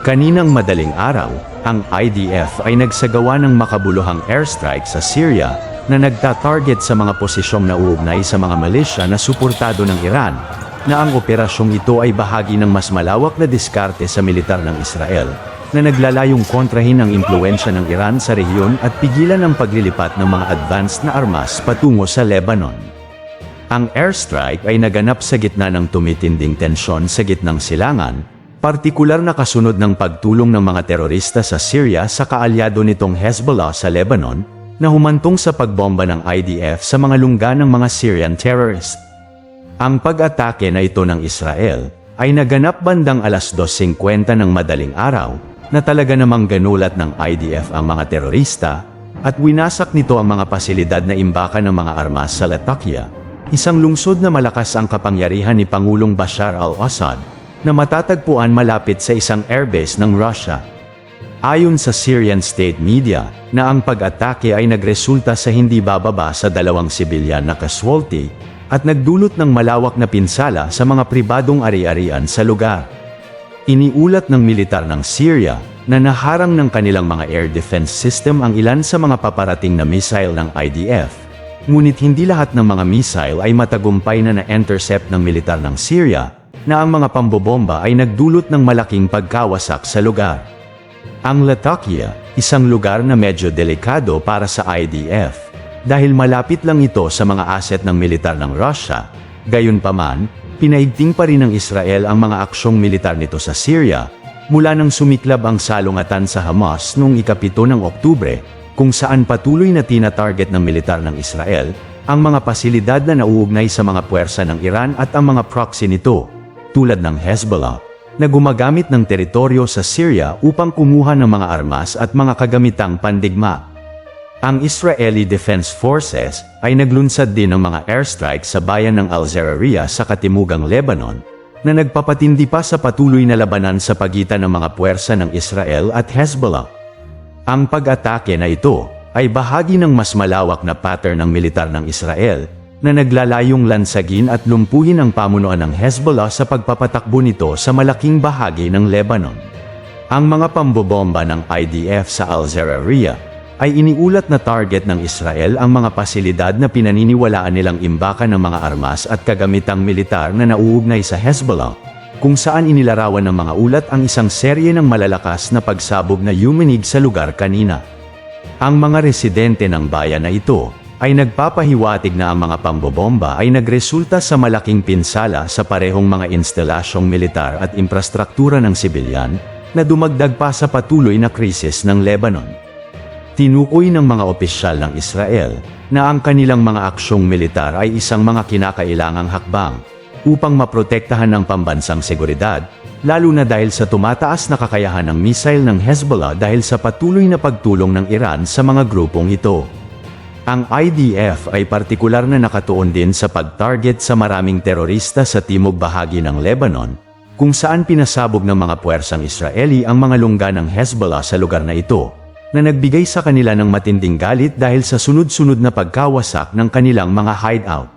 Kaninang madaling araw, ang IDF ay nagsagawa ng makabuluhang airstrike sa Syria na nagta-target sa mga posisyong nauugnay sa mga militia na suportado ng Iran, na ang operasyong ito ay bahagi ng mas malawak na diskarte sa militar ng Israel, na naglalayong kontrahin ang impluensya ng Iran sa rehiyon at pigilan ang paglilipat ng mga advanced na armas patungo sa Lebanon. Ang airstrike ay naganap sa gitna ng tumitinding tensyon sa gitnang silangan, partikular na kasunod ng pagtulong ng mga terorista sa Syria sa kaalyado nitong Hezbollah sa Lebanon, na humantong sa pagbomba ng IDF sa mga lungga ng mga Syrian terrorists. Ang pag-atake na ito ng Israel ay naganap bandang alas 2.50 ng madaling araw na talaga namang ganulat ng IDF ang mga terorista at winasak nito ang mga pasilidad na imbakan ng mga armas sa Latakia, isang lungsod na malakas ang kapangyarihan ni Pangulong Bashar al-Assad na matatagpuan malapit sa isang airbase ng Russia. Ayon sa Syrian state media, na ang pag-atake ay nagresulta sa hindi bababa sa dalawang sibilyan na casualty at nagdulot ng malawak na pinsala sa mga pribadong ari-arian sa lugar. Iniulat ng militar ng Syria na naharang ng kanilang mga air defense system ang ilan sa mga paparating na missile ng IDF, ngunit hindi lahat ng mga missile ay matagumpay na na-intercept ng militar ng Syria na ang mga pambobomba ay nagdulot ng malaking pagkawasak sa lugar. Ang Latakia, isang lugar na medyo delikado para sa IDF, dahil malapit lang ito sa mga asset ng militar ng Russia, gayunpaman, pinaigting pa rin ng Israel ang mga aksyong militar nito sa Syria, mula nang sumiklab ang salungatan sa Hamas noong ikapito ng Oktubre, kung saan patuloy na tina-target ng militar ng Israel, ang mga pasilidad na nauugnay sa mga puwersa ng Iran at ang mga proxy nito, tulad ng Hezbollah, na gumagamit ng teritoryo sa Syria upang kumuha ng mga armas at mga kagamitang pandigma. Ang Israeli Defense Forces ay naglunsad din ng mga airstrike sa bayan ng Al-Zararia sa katimugang Lebanon, na nagpapatindi pa sa patuloy na labanan sa pagitan ng mga puwersa ng Israel at Hezbollah. Ang pag-atake na ito ay bahagi ng mas malawak na pattern ng militar ng Israel na naglalayong lansagin at lumpuhin ang pamunuan ng Hezbollah sa pagpapatakbo nito sa malaking bahagi ng Lebanon. Ang mga pambobomba ng IDF sa Al-Zararia ay iniulat na target ng Israel ang mga pasilidad na pinaniniwalaan nilang imbakan ng mga armas at kagamitang militar na nauugnay sa Hezbollah, kung saan inilarawan ng mga ulat ang isang serye ng malalakas na pagsabog na yuminig sa lugar kanina. Ang mga residente ng bayan na ito ay nagpapahiwatig na ang mga pambobomba ay nagresulta sa malaking pinsala sa parehong mga instalasyong militar at infrastruktura ng sibilyan na dumagdag pa sa patuloy na krisis ng Lebanon. Tinukoy ng mga opisyal ng Israel na ang kanilang mga aksyong militar ay isang mga kinakailangang hakbang upang maprotektahan ang pambansang seguridad, lalo na dahil sa tumataas na kakayahan ng missile ng Hezbollah dahil sa patuloy na pagtulong ng Iran sa mga grupong ito. Ang IDF ay partikular na nakatuon din sa pag-target sa maraming terorista sa timog bahagi ng Lebanon, kung saan pinasabog ng mga puwersang Israeli ang mga lungga ng Hezbollah sa lugar na ito, na nagbigay sa kanila ng matinding galit dahil sa sunod-sunod na pagkawasak ng kanilang mga hideout.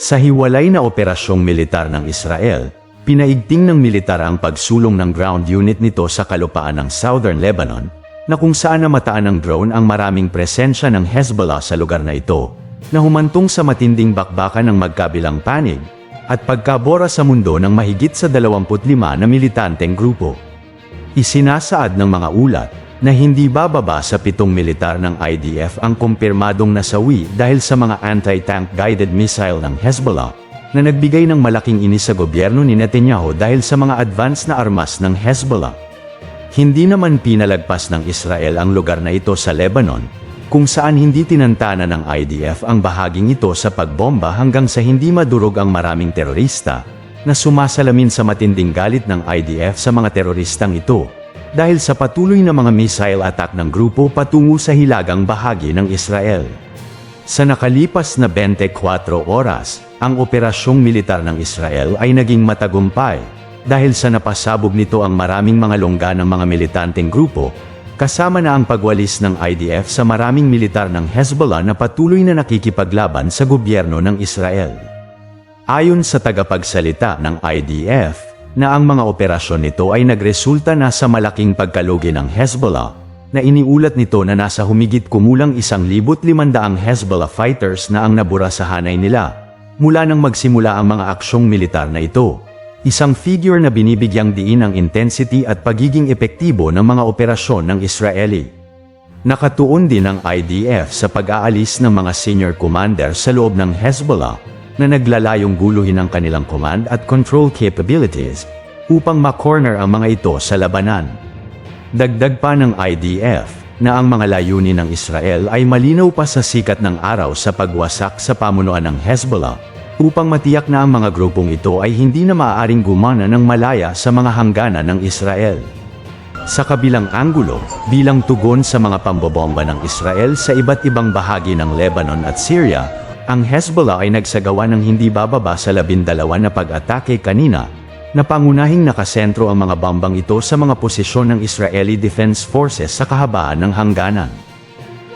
Sa hiwalay na operasyong militar ng Israel, pinaigting ng militar ang pagsulong ng ground unit nito sa kalupaan ng Southern Lebanon, na kung saan namataan ng drone ang maraming presensya ng Hezbollah sa lugar na ito, na humantong sa matinding bakbakan ng magkabilang panig, at pagkabora sa mundo ng mahigit sa 25 na militanteng grupo. Isinasaad ng mga ulat, na hindi bababa sa pitong militar ng IDF ang kumpirmadong nasawi dahil sa mga anti-tank guided missile ng Hezbollah, na nagbigay ng malaking inis sa gobyerno ni Netanyahu dahil sa mga advance na armas ng Hezbollah. Hindi naman pinalagpas ng Israel ang lugar na ito sa Lebanon, kung saan hindi tinantana ng IDF ang bahaging ito sa pagbomba hanggang sa hindi madurog ang maraming terorista, na sumasalamin sa matinding galit ng IDF sa mga teroristang ito, dahil sa patuloy na mga missile attack ng grupo patungo sa hilagang bahagi ng Israel. Sa nakalipas na 24 oras, ang operasyong militar ng Israel ay naging matagumpay, dahil sa napasabog nito ang maraming mga longga ng mga militanteng grupo, kasama na ang pagwalis ng IDF sa maraming militar ng Hezbollah na patuloy na nakikipaglaban sa gobyerno ng Israel. Ayon sa tagapagsalita ng IDF, na ang mga operasyon nito ay nagresulta na sa malaking pagkalugi ng Hezbollah, na iniulat nito na nasa humigit kumulang 1,500 Hezbollah fighters na ang nabura sa hanay nila, mula nang magsimula ang mga aksyong militar na ito. Isang figure na binibigyang diin ang intensity at pagiging epektibo ng mga operasyon ng Israeli. Nakatuon din ang IDF sa pag-aalis ng mga senior commander sa loob ng Hezbollah na naglalayong guluhin ang kanilang command at control capabilities upang makorner ang mga ito sa labanan. Dagdag pa ng IDF na ang mga layunin ng Israel ay malinaw pa sa sikat ng araw sa pagwasak sa pamunuan ng Hezbollah upang matiyak na ang mga grupong ito ay hindi na maaaring gumana ng malaya sa mga hangganan ng Israel. Sa kabilang anggulo, bilang tugon sa mga pambobomba ng Israel sa iba't ibang bahagi ng Lebanon at Syria, ang Hezbollah ay nagsagawa ng hindi bababa sa labindalawa na pag-atake kanina, na pangunahing nakasentro ang mga bombang ito sa mga posisyon ng Israeli Defense Forces sa kahabaan ng hangganan.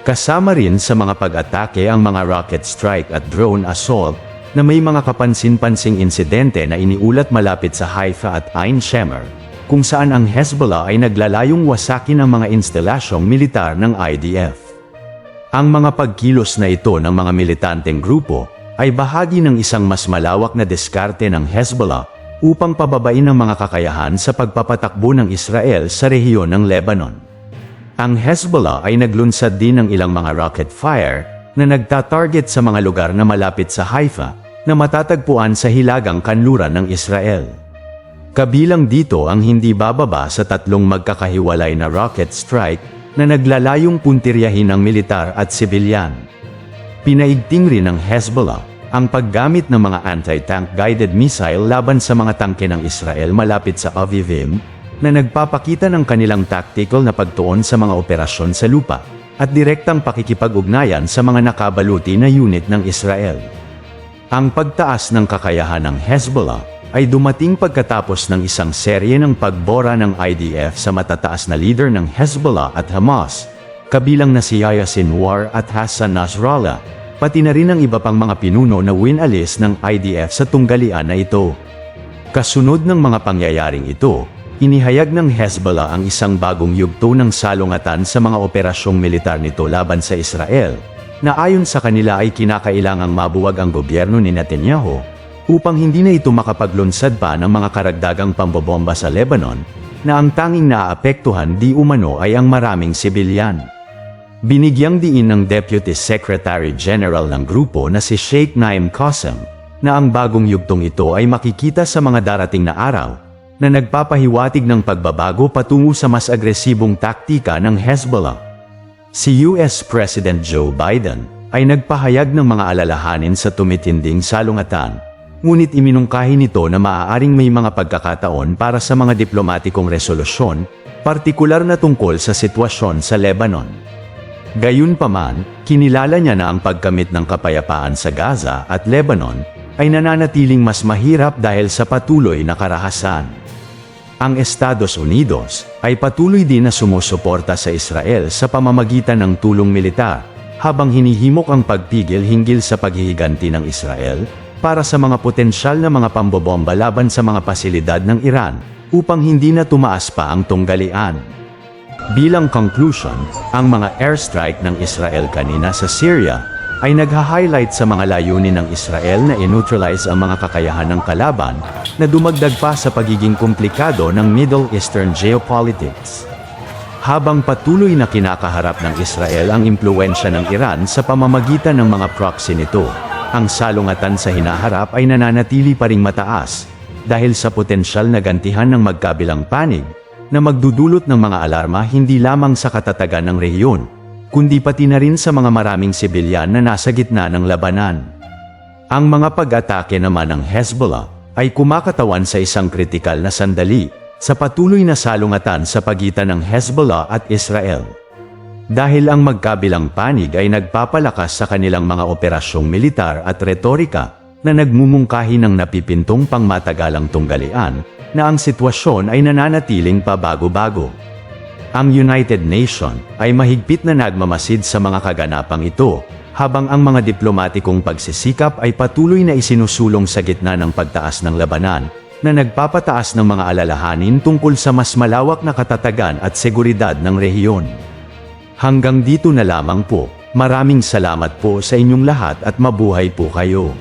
Kasama rin sa mga pag-atake ang mga rocket strike at drone assault na may mga kapansin-pansing insidente na iniulat malapit sa Haifa at Ain Shemer, kung saan ang Hezbollah ay naglalayong wasakin ang mga instalasyong militar ng IDF. Ang mga pagkilos na ito ng mga militanteng grupo ay bahagi ng isang mas malawak na diskarte ng Hezbollah upang pababain ang mga kakayahan sa pagpapatakbo ng Israel sa rehiyon ng Lebanon. Ang Hezbollah ay naglunsad din ng ilang mga rocket fire na nagtatarget sa mga lugar na malapit sa Haifa na matatagpuan sa hilagang kanluran ng Israel. Kabilang dito ang hindi bababa sa tatlong magkakahiwalay na rocket strike na naglalayong puntiryahin ng militar at sibilyan. Pinaigting rin ng Hezbollah ang paggamit ng mga anti-tank guided missile laban sa mga tangke ng Israel malapit sa Avivim, na nagpapakita ng kanilang tactical na pagtuon sa mga operasyon sa lupa, at direktang pakikipag-ugnayan sa mga nakabaluti na unit ng Israel. Ang pagtaas ng kakayahan ng Hezbollah ay dumating pagkatapos ng isang serye ng pagbora ng IDF sa matataas na leader ng Hezbollah at Hamas, kabilang na si Yahya Sinwar at Hassan Nasrallah, pati na rin ang iba pang mga pinuno na winalis ng IDF sa tunggalian na ito. Kasunod ng mga pangyayaring ito, inihayag ng Hezbollah ang isang bagong yugto ng salungatan sa mga operasyong militar nito laban sa Israel, na ayon sa kanila ay kinakailangang mabuwag ang gobyerno ni Netanyahu upang hindi na ito makapaglunsad pa ng mga karagdagang pambobomba sa Lebanon, na ang tanging naapektuhan di umano ay ang maraming sibilyan. Binigyang diin ng Deputy Secretary General ng grupo na si Sheikh Naim Qassem, na ang bagong yugtong ito ay makikita sa mga darating na araw, na nagpapahiwatig ng pagbabago patungo sa mas agresibong taktika ng Hezbollah. Si US President Joe Biden ay nagpahayag ng mga alalahanin sa tumitinding salungatan Ngunit iminungkahi nito na maaaring may mga pagkakataon para sa mga diplomatikong resolusyon, partikular na tungkol sa sitwasyon sa Lebanon. Gayunpaman, kinilala niya na ang pagkamit ng kapayapaan sa Gaza at Lebanon ay nananatiling mas mahirap dahil sa patuloy na karahasan. Ang Estados Unidos ay patuloy din na sumusuporta sa Israel sa pamamagitan ng tulong militar, habang hinihimok ang pagpigil hinggil sa paghihiganti ng Israel para sa mga potensyal na mga pambobomba laban sa mga pasilidad ng Iran upang hindi na tumaas pa ang tunggalian. Bilang conclusion, ang mga airstrike ng Israel kanina sa Syria ay nagha-highlight sa mga layunin ng Israel na i-neutralize ang mga kakayahan ng kalaban na dumagdag pa sa pagiging komplikado ng Middle Eastern geopolitics. Habang patuloy na kinakaharap ng Israel ang impluensya ng Iran sa pamamagitan ng mga proxy nito, ang salungatan sa hinaharap ay nananatili pa ring mataas dahil sa potensyal na gantihan ng magkabilang panig na magdudulot ng mga alarma hindi lamang sa katatagan ng rehiyon, kundi pati na rin sa mga maraming sibilyan na nasa gitna ng labanan. Ang mga pag-atake naman ng Hezbollah ay kumakatawan sa isang kritikal na sandali sa patuloy na salungatan sa pagitan ng Hezbollah at Israel. Dahil ang magkabilang panig ay nagpapalakas sa kanilang mga operasyong militar at retorika na nagmumungkahi ng napipintong pangmatagalang tunggalian na ang sitwasyon ay nananatiling pabago-bago. Ang United Nations ay mahigpit na nagmamasid sa mga kaganapang ito habang ang mga diplomatikong pagsisikap ay patuloy na isinusulong sa gitna ng pagtaas ng labanan na nagpapataas ng mga alalahanin tungkol sa mas malawak na katatagan at seguridad ng rehiyon. Hanggang dito na lamang po. Maraming salamat po sa inyong lahat at mabuhay po kayo.